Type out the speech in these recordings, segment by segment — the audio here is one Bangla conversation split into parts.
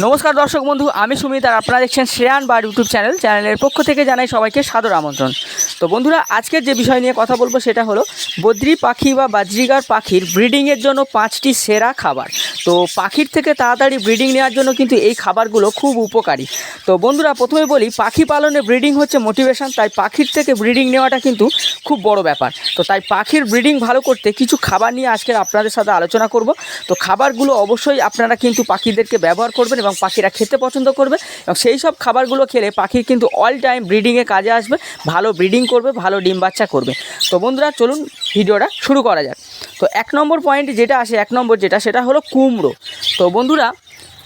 নমস্কার দর্শক বন্ধু, আমি সুমিত আর আপনারা দেখছেন শ্রেয়ান বার ইউটিউব চ্যানেল, চ্যানেলের পক্ষ থেকে জানাই সবাইকে সাদর আমন্ত্রণ। তো বন্ধুরা, আজকের যে বিষয় নিয়ে কথা বলব সেটা হলো বদ্রি পাখি বা বাজরিগার পাখির ব্রিডিংয়ের জন্য পাঁচটি সেরা খাবার। তো পাখির থেকে তাড়াতাড়ি ব্রিডিং নেওয়ার জন্য কিন্তু এই খাবারগুলো খুব উপকারী। তো বন্ধুরা, প্রথমে বলি, পাখি পালনে ব্রিডিং হচ্ছে মোটিভেশন তাই পাখির থেকে ব্রিডিং নেওয়াটা কিন্তু খুব বড় ব্যাপার। তো তাই পাখির ব্রিডিং ভালো করতে কিছু খাবার নিয়ে আজকে আপনাদের সাথে আলোচনা করব। তো খাবারগুলো অবশ্যই আপনারা কিন্তু পাখিদেরকে ব্যবহার করবেন এবং পাখিরা খেতে পছন্দ করবে এবং সেই সব খাবারগুলো খেলে পাখির কিন্তু অল টাইম ব্রিডিংয়ে কাজে আসবে, ভালো ব্রিডিং করবে, ভালো ডিম বাচ্চা করবে। তো বন্ধুরা, চলুন ভিডিওটা শুরু করা যাক। তো এক নম্বর পয়েন্ট যেটা আসে, এক নম্বর যেটা, সেটা হলো কুমড়ো। তো বন্ধুরা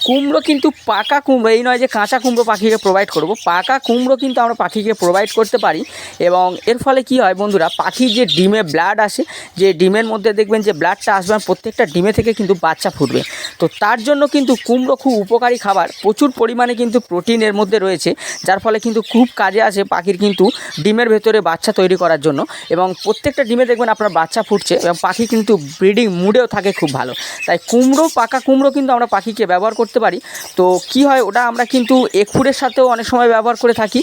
কুমড়ো কিন্তু পাকা কুমড়ো, এই নয় যে কাঁচা কুমড়ো পাখিকে প্রোভাইড করব। পাকা কুমড়ো কিন্তু আমরা পাখিকে প্রোভাইড করতে পারি এবং এর ফলে কি হয় বন্ধুরা, পাখির যে ডিমে ব্লাড আসে, যে ডিমের মধ্যে দেখবেন যে ব্লাডটা আসবে প্রত্যেকটা ডিমে থেকে কিন্তু বাচ্চা ফুটবে। তো তার জন্য কিন্তু কুমড়ো খুব উপকারী খাবার, প্রচুর পরিমাণে কিন্তু প্রোটিন এর মধ্যে রয়েছে, যার ফলে কিন্তু খুব কাজে আসে পাখির কিন্তু ডিমের ভেতরে বাচ্চা তৈরি করার জন্য এবং প্রত্যেকটা ডিমে দেখবেন আপনার বাচ্চা ফুটছে এবং পাখি কিন্তু ব্রিডিং মুডেও থাকে খুব ভালো। তাই কুমড়ো, পাকা কুমড়ো কিন্তু আমরা পাখিকে ব্যবহার করতে পারি। তো কি হয়, ওটা আমরা কিন্তু এগফুডের সাথেও অনেক সময় ব্যবহার করে থাকি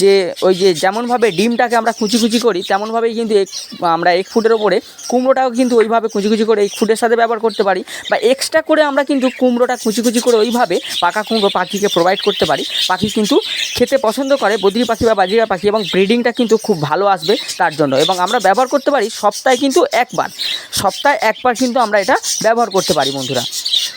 যে, ওই যে যেমনভাবে ডিমটাকে আমরা কুচি কুচি করি, তেমনভাবেই কিন্তু এক, আমরা এক ফুটের ওপরে কুমড়োটাও কিন্তু ওইভাবে কুচি কুচি করে এগ ফুটের সাথে ব্যবহার করতে পারি বা এক্সট্রা করে আমরা কিন্তু কুমড়োটা কুচি কুচি করে ওইভাবে পাকা কুমড়ো পাখিকে প্রোভাইড করতে পারি। পাখি কিন্তু খেতে পছন্দ করে বদ্রি পাখি বা বাজিরা পাখি এবং ব্রিডিংটা কিন্তু খুব ভালো আসবে তার জন্য এবং আমরা ব্যবহার করতে পারি সপ্তাহে কিন্তু একবার। সপ্তাহে একবার কিন্তু আমরা এটা ব্যবহার করতে পারি বন্ধুরা।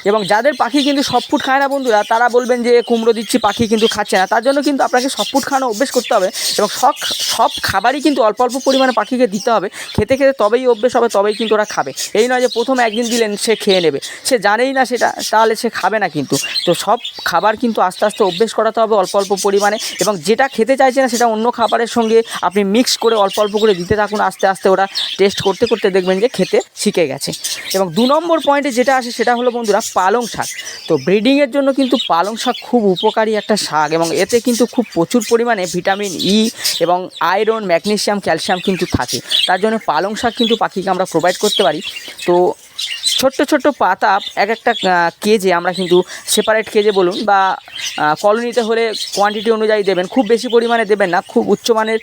এবং যাদের পাখি কিন্তু সব ফুট খায় না বন্ধুরা, তারা বলবেন যে কুমড়ো দিচ্ছি, পাখি কিন্তু খাচ্ছে না। তার জন্য কিন্তু আপনাকে সব ফুড খাওয়ানো অভ্যেস করতে হবে এবং সব সব খাবারই কিন্তু অল্প অল্প পরিমাণে পাখিকে দিতে হবে। খেতে খেতে তবেই অভ্যেস হবে, তবেই কিন্তু ওরা খাবে। এই নয় যে প্রথম একদিন দিলেন, সে খেয়ে নেবে। সে জানেই না সেটা, তাহলে সে খাবে না কিন্তু। তো সব খাবার কিন্তু আস্তে আস্তে অভ্যেস করাতে হবে অল্প অল্প পরিমাণে এবং যেটা খেতে চাইছে না সেটা অন্য খাবারের সঙ্গে আপনি মিক্স করে অল্প অল্প করে দিতে থাকুন। আস্তে আস্তে ওরা টেস্ট করতে করতে দেখবেন যে খেতে শিখে গেছে। এবং দু নম্বর পয়েন্টে যেটা আসে সেটা হলো বন্ধুরা পালং শাক। তো ব্রিডিংয়ের জন্য কিন্তু পালং শাক খুব উপকারী একটা শাক এবং এতে কিন্তু খুব প্রচুর পরিমাণে ভিটামিন ই এবং আয়রন ম্যাগনেশিয়াম ক্যালসিয়াম কিন্তু থাকে। তার জন্য পালং শাক কিন্তু পাখিকে আমরা প্রোভাইড করতে পারি। তো ছোট্ট ছোট্ট পাতা এক একটা কেজে, আমরা কিন্তু সেপারেট কেজে বলুন বা কলোনিতে হলে কোয়ান্টিটি অনুযায়ী দেবেন। খুব বেশি পরিমাণে দেবেন না, খুব উচ্চমানের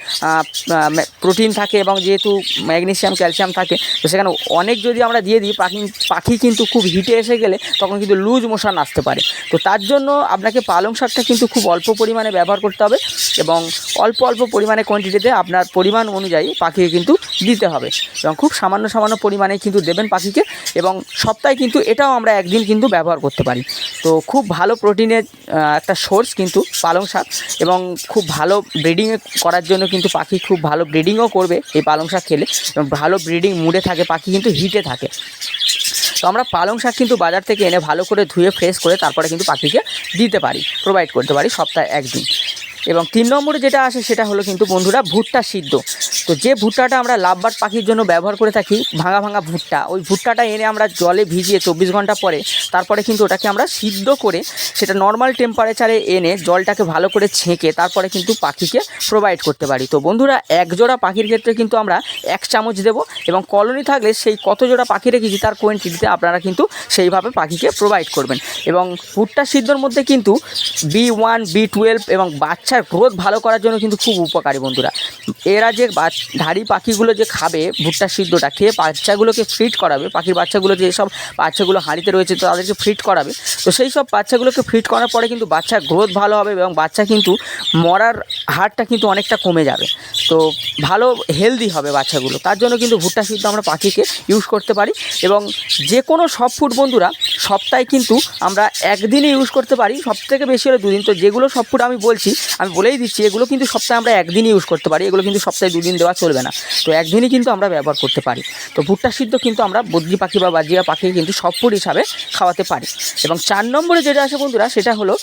প্রোটিন থাকে এবং যেহেতু ম্যাগনেশিয়াম ক্যালসিয়াম থাকে, তো সেখানে অনেক যদি আমরা দিয়ে দিই, পাখি পাখি কিন্তু খুব হিটে এসে গেলে তখন কিন্তু লুজ মোশন আসতে পারে। তো তার জন্য আপনাকে পালং শাকটা কিন্তু খুব অল্প পরিমাণে ব্যবহার করতে হবে এবং অল্প অল্প পরিমাণে কোয়ান্টিটিতে আপনার পরিমাণ অনুযায়ী পাখিকে কিন্তু দিতে হবে। এবং খুব সামান্য সামান্য পরিমাণে কিন্তু দেবেন পাখিকে এবং সপ্তাহে কিন্তু এটাও আমরা একদিন কিন্তু ব্যবহার করতে পারি। তো খুব ভালো প্রোটিনের একটা সোর্স কিন্তু পালং শাক এবং খুব ভালো ব্রিডিং করার জন্য কিন্তু পাখি খুব ভালো ব্রিডিংও করবে এই পালং শাক খেলে এবং ভালো ব্রিডিং মুডে থাকে, পাখি কিন্তু হিটে থাকে। তো আমরা পালং শাক কিন্তু বাজার থেকে এনে ভালো করে ধুয়ে ফ্রেশ করে তারপরে কিন্তু পাখিকে দিতে পারি প্রোভাইড করতে পারি সপ্তাহে একদিন। এবং তিন নম্বরে যেটা আসে সেটা হলো কিন্তু বন্ধুরা ভুট্টা সিদ্ধ। তো যে ভুট্টাটা আমরা লাভবার পাখির জন্য ব্যবহার করে থাকি, ভাঙা ভাঙা ভুট্টা, ওই ভুট্টাটা এনে আমরা জলে ভিজিয়ে চব্বিশ ঘণ্টা পরে তারপরে কিন্তু ওটাকে আমরা সিদ্ধ করে সেটা নর্মাল টেম্পারেচারে এনে জলটাকে ভালো করে ছেঁকে তারপরে কিন্তু পাখিকে প্রোভাইড করতে পারি। তো বন্ধুরা এক জোড়া পাখির ক্ষেত্রে কিন্তু আমরা এক চামচ দেবো এবং কলোনি থাকলে সেই কত জোড়া পাখি রেখেছি তার কোয়েন্টিটিতে আপনারা কিন্তু সেইভাবে পাখিকে প্রোভাইড করবেন। এবং ভুট্টা সিদ্ধর মধ্যে কিন্তু বি ওয়ান বি টুয়েলভ এবং বাচ্চার গ্রোথ ভালো করার জন্য কিন্তু খুব উপকারী বন্ধুরা। এরা যে ধাড়ি পাখিগুলো যে খাবে, ভুট্টা সিদ্ধটা, খেয়ে বাচ্চাগুলোকে ফিট করাবে, পাখির বাচ্চাগুলো যে সব বাচ্চাগুলো হাঁড়িতে রয়েছে, তো তাদেরকে ফিট করাবে। তো সেই সব বাচ্চাগুলোকে ফিট করার পরে কিন্তু বাচ্চার গ্রোথ ভালো হবে এবং বাচ্চা কিন্তু মরার হারটা কিন্তু অনেকটা কমে যাবে। তো ভালো হেলদি হবে বাচ্চাগুলো। তার জন্য কিন্তু ভুট্টা সিদ্ধ আমরা পাখিকে ইউজ করতে পারি এবং যে কোনো সব ফুড বন্ধুরা সপ্তাহে কিন্তু আমরা একদিনই ইউজ করতে পারি সব থেকে বেশি হলে দুদিন। তো যেগুলো সব ফুড আমি বলছি, আমি বলেই দিচ্ছি, এগুলো কিন্তু সপ্তাহে আমরা একদিনই ইউজ করতে পারি, এগুলো কিন্তু সপ্তাহে দুদিন দেওয়া চলবে না। তো একদিনই কিন্তু আমরা ব্যবহার করতে পারি। তো ভুট্টা সিদ্ধ কিন্তু আমরা বদ্রি পাখি বা বাজিয়া পাখি কিন্তু সব ফুড হিসাবে খাওয়াতে পারি। এবং চার নম্বরে যেটা আছে বন্ধুরা, সেটা হলো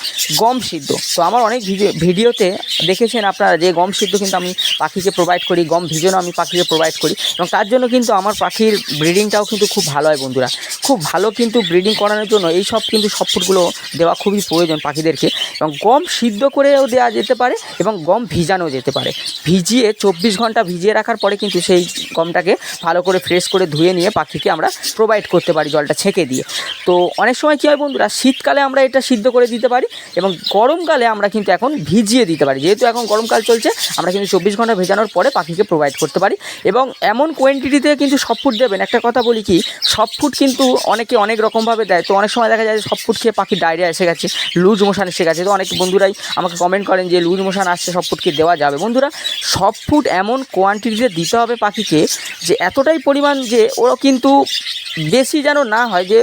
গম সিদ্ধ। তো আমার অনেক ভিডিও, ভিডিওতে দেখেছেন আপনারা যে গম সিদ্ধ কিন্তু আমি পাখিকে প্রোভাইড করি, গম ভিজনও আমি পাখিকে প্রোভাইড করি। এবং তার জন্য কিন্তু আমার পাখির ব্রিডিংটাও কিন্তু খুব ভালো হয় বন্ধুরা। খুব ভালো কিন্তু ব্রিডিং করানোর জন্য এই সব কিন্তু সব ফুডগুলো দেওয়া খুবই প্রয়োজন পাখিদেরকে এবং গম সিদ্ধ করেও দেওয়া যেতে পারে এবং গম ভিজানো যেতে পারে। ভিজিয়ে চব্বিশ ঘণ্টা ভিজিয়ে রাখার পরে কিন্তু সেই গমটাকে ভালো করে ফ্রেশ করে ধুয়ে নিয়ে পাখিকে আমরা প্রোভাইড করতে পারি জলটা ছেঁকে দিয়ে। তো অনেক সময় কী হয় বন্ধুরা, শীতকালে আমরা এটা সিদ্ধ করে দিতে পারি এবং গরমকালে আমরা কিন্তু এখন ভিজিয়ে দিতে পারি। যেহেতু এখন গরমকাল চলছে, আমরা কিন্তু চব্বিশ ঘণ্টা ভেজানোর পরে পাখিকে প্রোভাইড করতে পারি এবং এমন কোয়ান্টিটিতে কিন্তু সব ফুড দেবেন। একটা কথা বলি কি, সব ফুড কিন্তু অনেকে অনেক রকমভাবে দেয়। তো অনেক সময় দেখা যায় যে সব ফুড খেয়ে পাখির ডায়রিয়া এসে গেছে, লুজ মোশন এসে গেছে। তো অনেক বন্ধুরাই আমাকে কমেন্ট করেন যে, লুজ মোশন আসছে, সব ফুড কি দেওয়া যাবে? বন্ধুরা, সব ফুড এমন কোয়ান্টিটিতে দিতে হবে পাখিকে যে, এতটাই পরিমাণ যে, ওরা কিন্তু বেশি যেন না হয় যে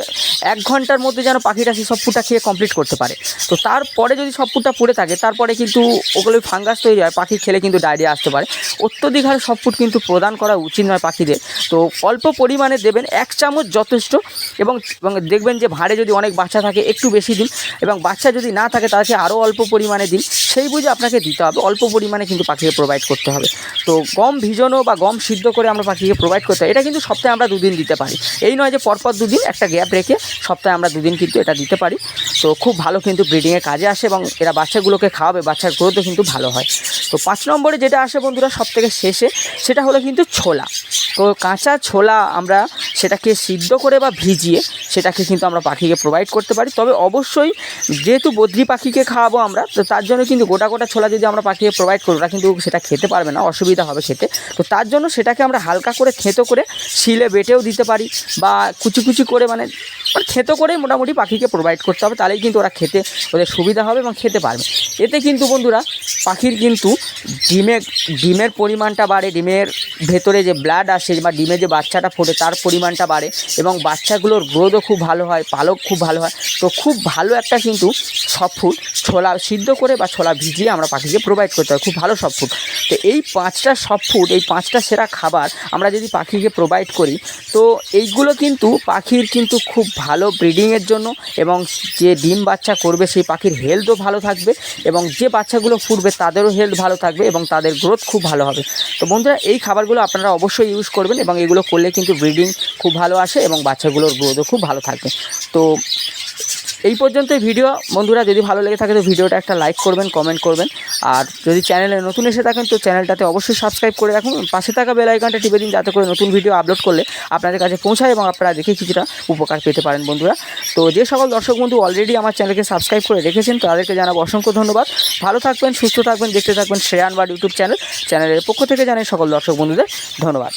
এক ঘণ্টার মধ্যে যেন পাখিটা সেই সব ফুডটা খেয়ে কমপ্লিট করতে পারে। তো তারপরে যদি সব ফুডটা পড়ে থাকে, তারপরে কিন্তু ওগুলো ফাঙ্গাস তৈরি হয়, পাখি খেলে কিন্তু ডায়রিয়া আসতে পারে। অত্যধিক হারে সব ফুট কিন্তু প্রদান করা উচিত নয় পাখিদের। তো অল্প পরিমাণে দেবেন, এক চামচ যথেষ্ট এবং এবং দেখবেন যে ভাঁড়ে যদি অনেক বাচ্চা থাকে, একটু বেশি দিন এবং বাচ্চা যদি না থাকে তাকে আরও অল্প পরিমাণে দিন। সেই বুঝে আপনাকে দিতে হবে, অল্প পরিমাণে কিন্তু পাখিকে প্রোভাইড করতে হবে। তো গম ভিজানো বা গম সিদ্ধ করে আমরা পাখিকে প্রোভাইড করতে এটা কিন্তু সপ্তাহে আমরা দুদিন দিতে পারি। এই নয় যে পরপর দুদিন একটা গ্যাপ রেখে সপ্তাহে আমরা দুদিন কিন্তু এটা দিতে পারি। তো খুব ভালো কিন্তু ব্রিডিংয়ে কাজে আসে এবং এরা বাচ্চাগুলোকে খাওয়াবে, বাচ্চার গ্রোথও কিন্তু ভালো হয়। তো পাঁচ নম্বরে যেটা আসে বন্ধুরা সব থেকে শেষে, সেটা হলো কিন্তু ছোলা। তো কাঁচা ছোলা আমরা সেটাকে সিদ্ধ করে বা ভিজিয়ে সেটাকে কিন্তু আমরা পাখিকে প্রোভাইড করতে পারি। তবে অবশ্যই যেহেতু বদ্রি পাখিকে খাওয়াবো আমরা, তো তার জন্য কিন্তু গোটা গোটা ছোলা যদি আমরা পাখিকে প্রোভাইড করি, ওরা কিন্তু সেটা খেতে পারবে না, অসুবিধা হবে খেতে। তো তার জন্য সেটাকে আমরা হালকা করে থেঁতো করে শিলে বেটেও দিতে পারি বা কুচি কুচি করে মানে মানে থেতো করে মোটামুটি পাখিকে প্রোভাইড করতে হবে। তাহলেই কিন্তু ওরা খেতে ওদের সুবিধা হবে এবং খেতে পারবে। এতে কিন্তু বন্ধুরা, পাখির কিন্তু ডিমের ডিমের পরিমাণটা বাড়ে, ডিমের ভেতরে যে ব্লাড আসে বা ডিমে যে বাচ্চাটা ফোটে তার পরিমাণটা বাড়ে এবং বাচ্চাগুলোর গ্রোথও খুব ভালো হয়, পালক খুব ভালো হয়। তো খুব ভালো একটা কিন্তু সব ফুড ছোলা সিদ্ধ করে বা ছোলা ভিজিয়ে আমরা পাখিকে প্রোভাইড করতে হয়, খুব ভালো সব ফুড তো এই পাঁচটা সব ফুড এই পাঁচটা সেরা খাবার আমরা যদি পাখিকে প্রোভাইড করি, তো এইগুলো কিন্তু পাখির কিন্তু খুব ভালো ব্রিডিংয়ের জন্য এবং যে ডিম বাচ্চা করবে সেই পাখির হেলথও ভালো থাকবে এবং যে বাচ্চাগুলো ফুটবে তাদেরও হেলথ ভালো থাকবে এবং তাদের গ্রোথ খুব ভালো হবে। তো বন্ধুরা, এই খাবারগুলো আপনারা অবশ্যই ইউজ করবেন এবং এগুলো করলে কিন্তু ব্রিডিং খুব ভালো আসে এবং বাচ্চাগুলোর গ্রোথও খুব ভালো থাকবে তো এই পর্যন্তই ভিডিও বন্ধুরা, যদি ভালো লেগে থাকে তো ভিডিওটা একটা লাইক করবেন কমেন্ট করবেন। আর যদি চ্যানেলে নতুন এসে থাকেন তো চ্যানেলটাতে অবশ্যই সাবস্ক্রাইব করে রাখুন। পাশে থাকা বেল টিপে দিন যাতে করে নতুন ভিডিও আপলোড করলে আপনাদের কাছে পৌঁছায় এবং আপনারা দেখে কিছুটা উপকার পেতে পারেন, বন্ধুরা। তো যে সকল দর্শক বন্ধু অলরেডি আমার চ্যানেলকে সাবস্ক্রাইব করে রেখেছেন, তাদেরকে জানাব অসংখ্য ধন্যবাদ। ভালো থাকবেন, সুস্থ থাকবেন, দেখতে থাকবেন শ্রেয়ান বা ইউটিউব চ্যানেল চ্যানেলের পক্ষ থেকে জানাই সকল দর্শক বন্ধুদের ধন্যবাদ।